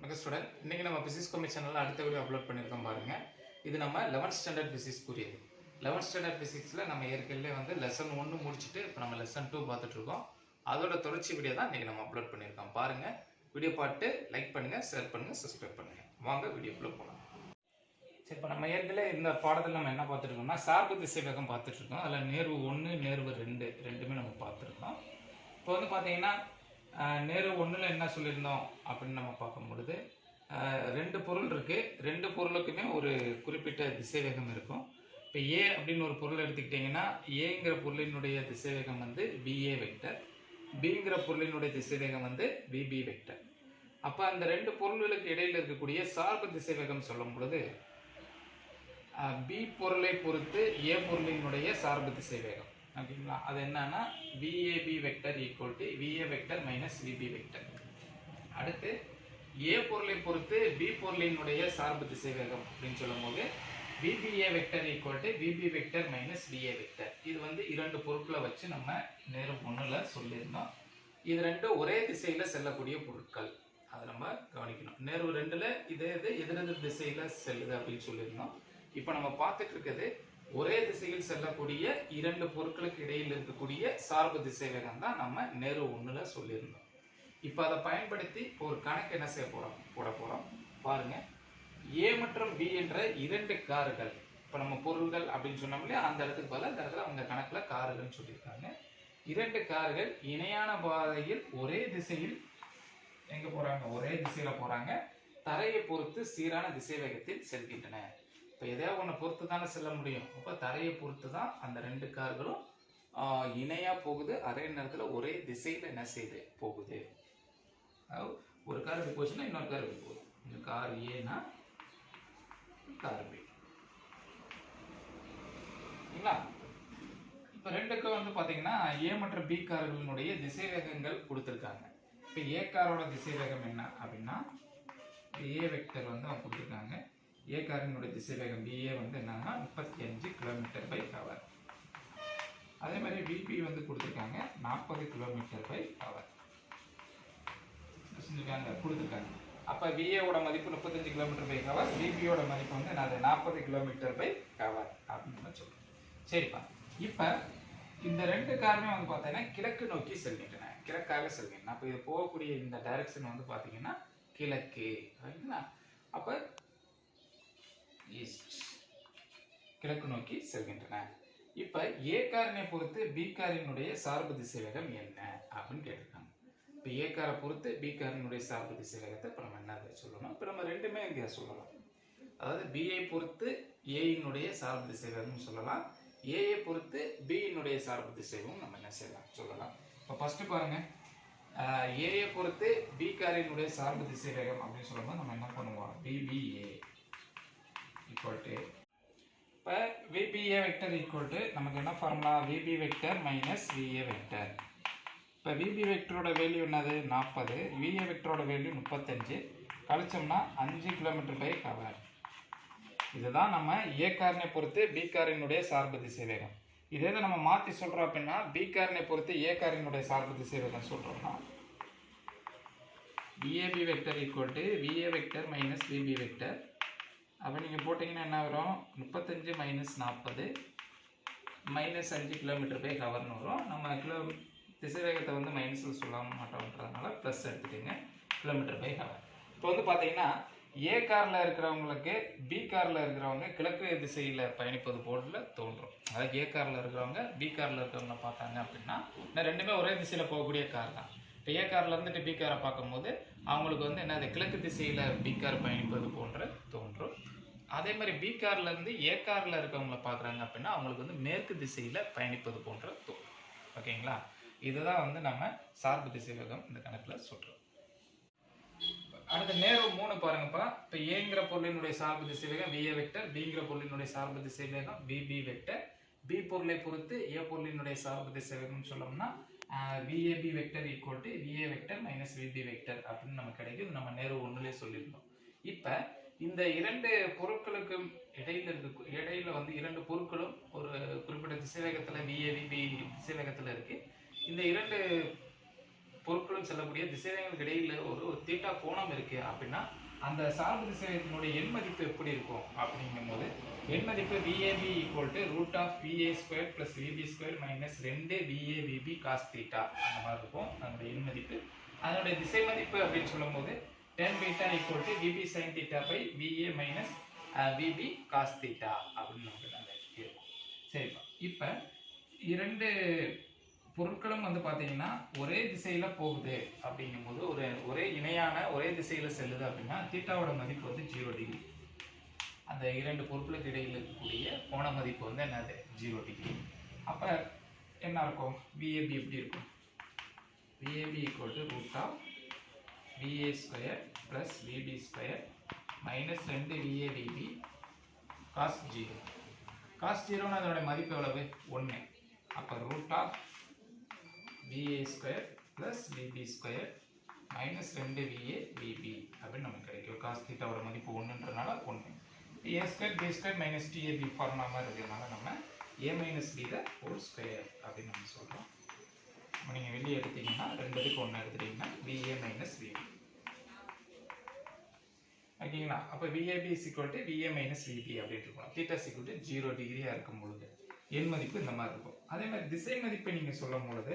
வணக்கம் ஸ்டூடெண்ட் இன்றைக்கி நம்ம பிசிக்ஸ் கோமி சேனலில் அடுத்த வீடியோ அப்லோட் பண்ணியிருக்கோம் பாருங்கள் இது நம்ம லெவன்த் ஸ்டாண்டர்ட் பிசிக்ஸ் புரியுது லெவன்த் ஸ்டாண்டர்ட் பிசிக்ஸில் நம்ம ஏற்கனவே வந்து லெசன் ஒன்று முடிச்சுட்டு இப்போ நம்ம லெசன் டூ பார்த்துட்ருக்கோம் அதோட தொடர்ச்சி வீடியோ தான் இன்றைக்கி நம்ம அப்லோட் பண்ணியிருக்கோம். பாருங்கள் வீடியோ பார்த்து லைக் பண்ணுங்கள் ஷேர் பண்ணுங்கள் சப்ஸ்கிரைப் பண்ணுங்கள் வாங்க வீடியோக்குள்ளே போகலாம் சரி இப்போ நம்ம ஏற்கனவே இந்த பாடத்தில் நம்ம என்ன பார்த்துருக்கோம்னா சார்பு திசை வேகம் பார்த்துட்ருக்கோம் அதில் நேர்வு ஒன்று நேர்வு ரெண்டு ரெண்டுமே நம்ம பார்த்துருக்கோம். இப்போ வந்து பார்த்தீங்கன்னா நேரு ஒன்றில் என்ன சொல்லியிருந்தோம் அப்படின்னு நம்ம பார்க்கும் பொழுது ரெண்டு பொருள் இருக்குது ரெண்டு பொருளுக்குமே ஒரு குறிப்பிட்ட திசைவேகம் இருக்கும். இப்போ ஏ அப்படின்னு ஒரு பொருள் எடுத்துக்கிட்டிங்கன்னா ஏங்கிற பொருளினுடைய திசைவேகம் வந்து பிஏ வெக்டர். பிங்கிற பொருளினுடைய திசைவேகம் வந்து பிபி வெக்டர். அப்போ அந்த ரெண்டு பொருள்களுக்கு இடையில் இருக்கக்கூடிய சார்பு திசைவேகம் சொல்லும் பொழுது பி பொருளை பொறுத்து ஏ பொருளினுடைய சார்பு திசை வேகம் ஓகேங்களா? அது என்னன்னா VAB vector equal to VA vector minus VB vector அடுத்து ஏ பொருளை பொறுத்து பி பொருளினுடைய சார்பு திசை வேகம் அப்படின்னு சொல்லும்போது VBA vector equal to VB vector minus VA vector இது வந்து இரண்டு பொருட்களை வச்சு நம்ம நேரம் ஒன்றில் சொல்லியிருந்தோம். இது ரெண்டும் ஒரே திசையில் செல்லக்கூடிய பொருட்கள். அதை நம்ம கவனிக்கணும். நேர்வு ரெண்டில் இதே இது எதிரெதிர் திசையில் செல்லுது அப்படின்னு சொல்லியிருந்தோம். இப்போ நம்ம பார்த்துட்டு இருக்கிறது ஒரே திசையில் செல்லக்கூடிய இரண்டு பொருட்களுக்கு இடையில் இருக்கக்கூடிய சார்பு திசை வேகம் தான் நம்ம நேரு ஒன்றில் சொல்லியிருந்தோம். இப்போ அதை பயன்படுத்தி இப்போ ஒரு கணக்கு என்ன செய்ய போகிறோம் போட போகிறோம் பாருங்க. ஏ மற்றும் பி என்ற இரண்டு கார்கள். இப்போ நம்ம பொருள்கள் அப்படின்னு சொன்னோம்லே அந்த இடத்துக்கு பதில் அந்த இடத்துல அவங்க கணக்கில் கார்கள்னு சொல்லியிருக்காங்க. இரண்டு கார்கள் இணையான பாதையில் ஒரே திசையில் எங்க போறாங்க? ஒரே திசையில போறாங்க. தரையை பொறுத்து சீரான திசை வேகத்தில் செல்கின்றன. இப்போ எதையா ஒன்று பொறுத்து தானே செல்ல முடியும்? அப்போ தரையை பொறுத்து தான் அந்த ரெண்டு கார்களும் இணையாக போகுது. அதே நேரத்தில் ஒரே திசையில் என்ன செய்யுது? போகுது. ஒரு கார் இப்படி போச்சுன்னா இன்னொரு கார் இப்படி போகுது. இந்த கார் ஏன்னா கார் பி. சரிங்களா இப்போ ரெண்டுக்கும் வந்து பார்த்தீங்கன்னா ஏ மற்றும் பி கார்களினுடைய திசை வேகங்கள் கொடுத்துருக்காங்க. இப்போ ஏ காரோட திசை வேகம் என்ன அப்படின்னா ஏ வெக்டர் வந்து அவங்க கொடுத்துருக்காங்க. ஏ காரினுடைய திசை பிஏ வந்து என்னன்னா முப்பத்தி அஞ்சு கிலோமீட்டர் பை ஹவர் அதே மாதிரி விபி வந்து கொடுத்துருக்காங்க நாற்பது கிலோமீட்டர் பை ஹவர் செஞ்சுருக்காங்க கொடுத்துருக்காங்க. அப்போ விஏவோட மதிப்பு முப்பத்தஞ்சு கிலோமீட்டர் பை ஹவர் விபியோட மதிப்பு வந்து நான் நாற்பது கிலோமீட்டர் பை ஹவர் அப்படின்னு நம்ம சரிப்பா. இப்போ இந்த ரெண்டு காருமே வந்து பார்த்தீங்கன்னா கிழக்கு நோக்கி செல்கின்றன. கிழக்காக செல்கின்றன. அப்போ இது போகக்கூடிய இந்த டைரக்ஷன் வந்து பார்த்தீங்கன்னா கிழக்கு. அப்படின்னா அப்போ ஈஸ்ட் கிழக்கு நோக்கி செல்கின்றன. இப்போ ஏ காரனை பொறுத்து பி காரினுடைய சார்பு திசைவேகம் என்ன அப்படின்னு கேட்டிருக்காங்க. இப்போ ஏ காரை பொறுத்து பி காரினுடைய சார்பு திசைவேகத்தை இப்போ நம்ம என்ன சொல்லணும்? இப்போ நம்ம ரெண்டுமே இங்கே சொல்லலாம். அதாவது பிஐ பொறுத்து ஏயினுடைய சார்பு திசைவேகம்னு சொல்லலாம். ஏஐ பொறுத்து பியினுடைய சார்பு திசைவும் நம்ம என்ன செய்யலாம்? சொல்லலாம். இப்போ ஃபஸ்ட்டு பாருங்க. ஏஐ பொறுத்து பி காரினுடைய சார்பு திசை வேகம் அப்படின்னு சொல்லும்போது நம்ம என்ன பண்ணுவோம்? பிபிஏ ஈக்குவல் டு இப்போ விபிஏ வெக்டர் ஈக்குவல் டு நமக்கு என்ன formula VB vector minus VA vector இப்போ விபி வெக்டரோட வேல்யூ என்னது? நாற்பது விஏ வெக்டரோட வேல்யூ முப்பத்தஞ்சு. கழிச்சோம்னா அஞ்சு கிலோமீட்டர் பை கவர் இதுதான் நம்ம ஏ காரனை பொறுத்து பி காரினுடைய சார்பு திசை வேகம் இதே இதை நம்ம மாற்றி சொல்கிறோம் அப்படின்னா பி காரனை பொறுத்து ஏ காரினுடைய சார்பு திசை வேகம் சொல்கிறோம்னா VAB vector equal to VA vector minus VB vector அப்போ நீங்கள் போட்டிங்கன்னா என்ன வரும்? முப்பத்தஞ்சு மைனஸ் நாற்பது மைனஸ் அஞ்சு கிலோமீட்டர் போய் கவர்னு வரும். நம்ம கிலோ திசை வேகத்தை வந்து மைனஸில் சொல்ல மாட்டோம்ன்றதுனால ப்ளஸ் எடுத்துக்கோங்க. கிலோமீட்டர் பை ஹவர் இப்போ வந்து பார்த்தீங்கன்னா ஏ காரில் இருக்கிறவங்களுக்கு பி காரில் இருக்கிறவங்க கிழக்கு திசையில் பயணிப்பது போல தோன்றும். அதாவது ஏ காரில் இருக்கிறவங்க பி காரில் இருக்கிறவங்க பார்த்தாங்க அப்படின்னா ரெண்டுமே ஒரே திசையில் போகக்கூடிய கார் தான். இப்போ ஏ காரில் இருந்துட்டு பி காரை பார்க்கும்போது அவங்களுக்கு வந்து என்னது கிழக்கு திசையில் பி கார் பயணிப்பது போன்ற தோன்றும். அதே மாதிரி பி கார்லேருந்து ஏ காரில் இருக்கவங்கள பார்க்குறாங்க அப்படின்னா அவங்களுக்கு வந்து மேற்கு திசையில் பயணிப்பது போன்ற தோன்றும். ஓகேங்களா? இதுதான் வந்து நம்ம சார்பு திசை வேகம் இந்த கணக்கில் சொல்கிறோம் அடுத்த நேரு மூணு பாருங்கப்பா. இப்போ ஏங்கிற பொருளினுடைய சார்பு திசை வேகம் விஏ வெக்டர் பிங்கிற பொருளினுடைய சார்பு திசை வேகம் விபி வெக்டர். பி பொருளை பொறுத்து ஏ பொருளினுடைய சார்பு திசை வேகம்னு சொல்லோம்னா VAB vector equal to VA vector minus VB vector அப்படின்னு நமக்கு கிடைக்கும். நம்ம நேரு ஒன்றுலேயே சொல்லியிருந்தோம். இப்போ இந்த இரண்டு பொருட்களுக்கும் இடையில இருக்கு இடையில வந்து இரண்டு பொருட்களும் ஒரு குறிப்பிட்ட திசைவேகத்தில் விஏவிபி திசைவேகத்தில் இருக்கு. இந்த இரண்டு பொருட்களும் செல்லக்கூடிய திசைவேகங்களுக்கு இடையில ஒரு ஒரு தீட்டா கோணம் இருக்கு அப்படின்னா அந்த சார்பு திசைவேகத்தினுடைய எண் மதிப்பு எப்படி இருக்கும் அப்படிங்கும் போது எண் மதிப்பு VAB equal to root of VA square plus VB square minus ரெண்டு விஏவிபி காஸ் தீட்டா அந்த மாதிரி இருக்கும். அதனுடைய எண் மதிப்பு. அதனுடைய திசை மதிப்பு அப்படின்னு சொல்லும்போது tan beta equal to VB sine theta by VA minus VB cos theta அப்படின்னு நமக்கு அந்த இருக்கும். சரிப்பா. இப்போ இரண்டு பொருட்களும் வந்து பார்த்தீங்கன்னா ஒரே திசையில போகுது அப்படிங்கும்போது ஒரு ஒரே இணையான ஒரே திசையில செல்லுது அப்படின்னா தீட்டாவோட மதிப்பு வந்து ஜீரோ டிகிரி அந்த இரண்டு பொருட்களுக்கு இடையில் இருக்கக்கூடிய கோண மதிப்பு வந்து என்னது? ஜீரோ டிகிரி அப்போ என்ன இருக்கும்? விஏபி எப்படி இருக்கும்? VAB equal to root of VA square plus VB square minus ரெண்டு VA cos cos zero cos ஜீரோன்னு அதோட மதிப்பு எவ்வளவு? ஒன்று அப்போ root of VA square plus VB square minus ரெண்டு விஏ விபி அப்படின்னு நமக்கு கிடைக்கும். காஸ் தீட்டாவோட மதிப்பு ஒன்றுன்றனால ஒன்று A square B square minus DAB formula மாதிரி இருக்கிறதுனால நம்ம A minus B the whole square அப்படின்னு நம்ம சொல்கிறோம் நீங்கள் வெளியே எடுத்தீங்கன்னா ரெண்டு இதுக்கு ஒன்று எடுத்துட்டீங்கன்னா விஏ மைனஸ் விபி ஓகேங்களா? அப்போ VAB is to VA minus VB அப்படின்னு இருக்கணும். தீட்டா ஈக்குவல் டு ஜீரோ டிகிரியாக இருக்கும் பொழுது. எண் மதிப்பு இந்த மாதிரி இருக்கும். அதே மாதிரி திசை மதிப்பை நீங்கள் சொல்லும் பொழுது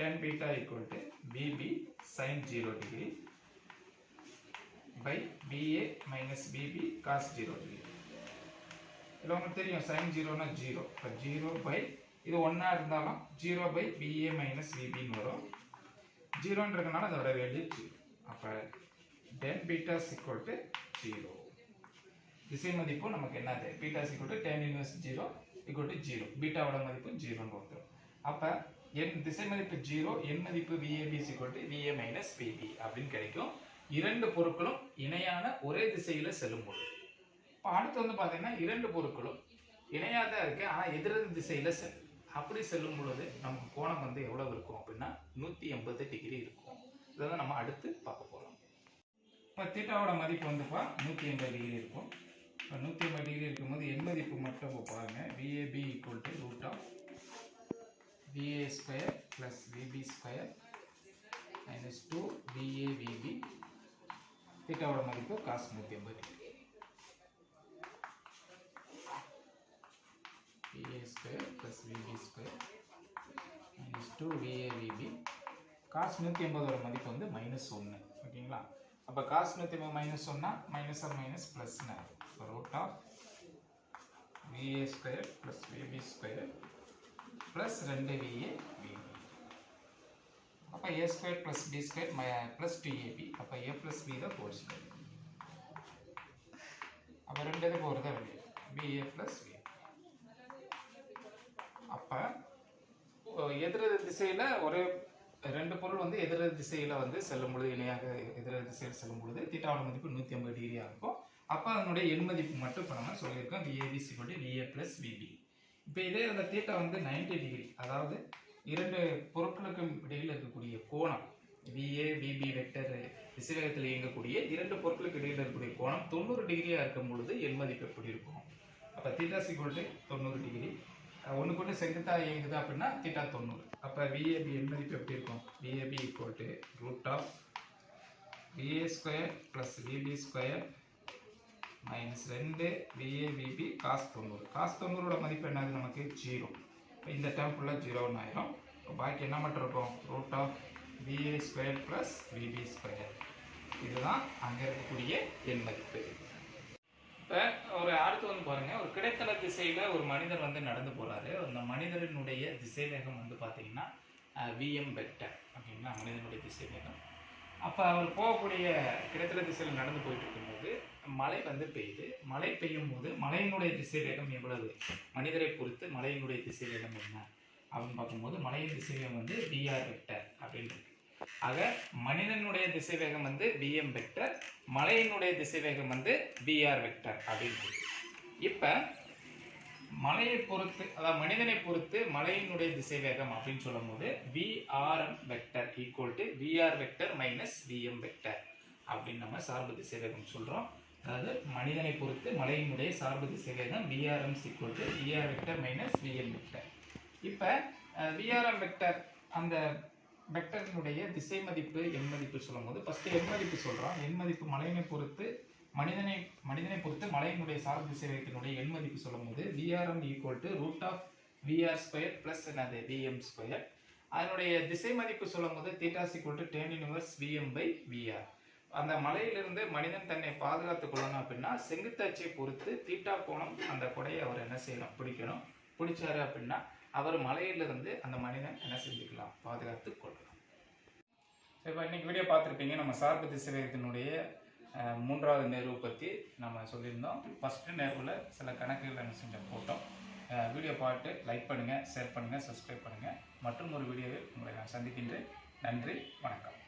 tan beta equal to PB sine zero degree by PA minus PB cos zero degree இதில் உங்களுக்கு தெரியும் சைன் ஜீரோனா ஜீரோ இப்போ ஜீரோ பை இது ஒன்றா இருந்தாலும் ஜீரோ பை பிஏ மைனஸ் பிபின்னு வரும் ஜீரோன்றதுனால அதோட வேல்யூ ஜீரோ அப்போ tan betas equal to zero திசை மதிப்பு நமக்கு என்னது betas equal to tan inverse zero equal to zero பீட்டாவோட மதிப்பு ஜீரோன்னு வந்துடும் அப்போ என் திசை மதிப்பு ஜீரோ என் மதிப்பு VAB equal VA minus VB அப்படின்னு கிடைக்கும். இரண்டு பொருட்களும் இணையான ஒரே திசையில செல்லும் பொழுது. இப்போ அடுத்து வந்து பார்த்தீங்கன்னா இரண்டு பொருட்களும் இணையாக தான் இருக்கு ஆனால் எதிரெதிர் திசையில செல் அப்படி செல்லும் பொழுது நமக்கு கோணம் வந்து எவ்வளவு இருக்கும் அப்படின்னா நூற்றி எண்பது டிகிரி இருக்கும். இதை தான் நம்ம அடுத்து பார்க்க போகிறோம் இப்போ தீட்டாவோட மதிப்பு வந்துப்பா நூற்றி எண்பது டிகிரி இருக்கும். இப்போ நூற்றி எண்பது டிகிரி இருக்கும்போது எண் மதிப்பு மட்டும் இப்போ பாருங்க VAB equal to root of VA square plus VB square minus two VA VB தீட்டாவோட மதிப்பு காசு நூற்றி ஐம்பது degree VA square plus VB square minus two VA VB cos நூற்றி எண்பதோட மதிப்பு வந்து மைனஸ் ஒன்று ஓகேங்களா அப்போ காசு நூற்றி ஐம்பது மைனஸ் ஒன்னா மைனஸ் ஆர் மைனஸ் ப்ளஸ்னு இப்போ root of VA square plus VB square plus ரெண்டு விஏ விபி அப்போ A square plus B square plus two AB அப்போ ஏ ப்ளஸ் பி தான் ஹோல் ஸ்கொயர் அப்போ ரெண்டு இது ஒரு தான் வெளியே பிஏ ப்ளஸ் பி அப்போ எதிரெதிர் திசையில் ஒரே ரெண்டு பொருள் வந்து எதிரெதிர் திசையில் வந்து செல்லும் பொழுது இணையாக எதிரெதிர் திசையில் செல்லும் பொழுது தீட்டாவோட மதிப்பு நூற்றி ஐம்பது டிகிரியாக இருக்கும். அப்போ அதனுடைய எண் மதிப்பு மட்டும் இப்போ நம்ம சொல்லியிருக்கோம். VAB equal VA plus VB இப்போ இதே அந்த தீட்டா வந்து 90 டிகிரி அதாவது இரண்டு பொருட்களுக்கும் இடையில் இருக்கக்கூடிய கோணம் விஏ விபி வெக்டர் திசைவேகத்தில் இயங்கக்கூடிய இரண்டு பொருட்களுக்கு இடையில் இருக்கக்கூடிய கோணம் தொண்ணூறு டிகிரியாக இருக்கும் பொழுது எண் மதிப்பு எப்படி இருக்கும் அப்போ தீட்டா சிக்வல் தொண்ணூறு டிகிரி ஒன்று கொண்டு செங்குத்தாக இயங்குது அப்படின்னா தீட்டா தொண்ணூறு. அப்போ விஏபி எண் மதிப்பு எப்படி இருக்கும் VAB equal to root of VA square plus VB square minus ரெண்டு விஏவிபி காஸ் தொண்ணூறு. காஸ் தொண்ணூறோட மதிப்பு என்னது நமக்கு? ஜீரோ இப்போ இந்த டேர்ம் ஃபுல்லாக ஜீரோன்னு ஆயிரும். இப்போ பாக்கி என்ன மட்டும் இருக்கும்? Root of VA square plus VB square இதுதான் அங்கே இருக்கக்கூடிய எண் மதிப்பு. இப்போ ஒரு அடுத்து வந்து பாருங்க. ஒரு கிடைத்தல திசையில ஒரு மனிதர் வந்து நடந்து போகிறாரு அந்த மனிதரினுடைய திசைவேகம் வந்து பார்த்தீங்கன்னா விஎம் வெக்டர் அப்படின்னா மனிதனுடைய திசை வேகம் அப்போ அவர் போகக்கூடிய கிடத்தில திசையில் நடந்து போயிட்டு இருக்கும்போது மழை வந்து பெய்யுது. மழை பெய்யும் போது மழையினுடைய திசை வேகம் எவ்வளவு? மனிதரை பொறுத்து மழையினுடைய திசை வேகம் என்ன? அப்படின்னு பார்க்கும்போது மழையின் திசை வேகம் வந்து பிஆர் வெக்டர் அப்படின்னு இருக்கு. ஆக மனிதனுடைய திசை வேகம் வந்து பிஎம் வெக்டர் மலையினுடைய திசை வேகம் வந்து பிஆர் வெக்டர் அப்படின்னு இருக்கு. இப்போ மலையை பொறுத்து அதாவது மனிதனை பொறுத்து மலையினுடைய திசை வேகம் அப்படின்னு சொல்லும்போது VRM vector equal to VR vector minus VM vector அப்படின்னு நம்ம சார்பு திசை வேகம் சொல்கிறோம் அதாவது மனிதனை பொறுத்து மலையினுடைய சார்பு திசை வேகம் VRM equal to VR vector minus VM vector இப்போ விஆர்எம் வெக்டர் அந்த வெக்டரினுடைய திசை மதிப்பு எண் மதிப்பு சொல்லும்போது ஃபஸ்ட்டு எண் மதிப்பு சொல்கிறோம் எண் மதிப்பு மலையினை பொறுத்து மனிதனை மனிதனை பொறுத்து மலையினுடைய சார்பு திசைவேகத்தினுடைய எண் மதிப்பு சொல்லும்போது VRM equal to root of VR square plus என்னது? விஎம் ஸ்கொயர் அதனுடைய திசை மதிப்பு சொல்லும்போது thetas equal to tan inverse VM by VR அந்த மலையிலிருந்து மனிதன் தன்னை பாதுகாத்துக் கொள்ளணும் அப்படின்னா செங்குத்தச்சை பொறுத்து தீட்டா கோணம் அந்த கொடையை அவர் என்ன செய்யணும்? பிடிக்கணும். பிடிச்சாரு அப்படின்னா அவர் மலையிலிருந்து அந்த மனிதன் என்ன செஞ்சுக்கலாம்? பாதுகாத்து கொள்ளலாம். இப்போ இன்னைக்கு வீடியோ பார்த்துருப்பீங்க. நம்ம சார்பு திசைவேகத்தினுடைய அஹ், மூன்றாவது நேர்வு பற்றி நம்ம சொல்லியிருந்தோம். ஃபஸ்ட்டு நேர்வில் சில கணக்குகள் என்ன செஞ்ச போட்டோம் வீடியோ பார்த்து லைக் பண்ணுங்கள் ஷேர் பண்ணுங்கள் சப்ஸ்கிரைப் பண்ணுங்கள் மற்றும் ஒரு வீடியோவில் உங்களை நான் சந்திக்கின்றேன். நன்றி வணக்கம்.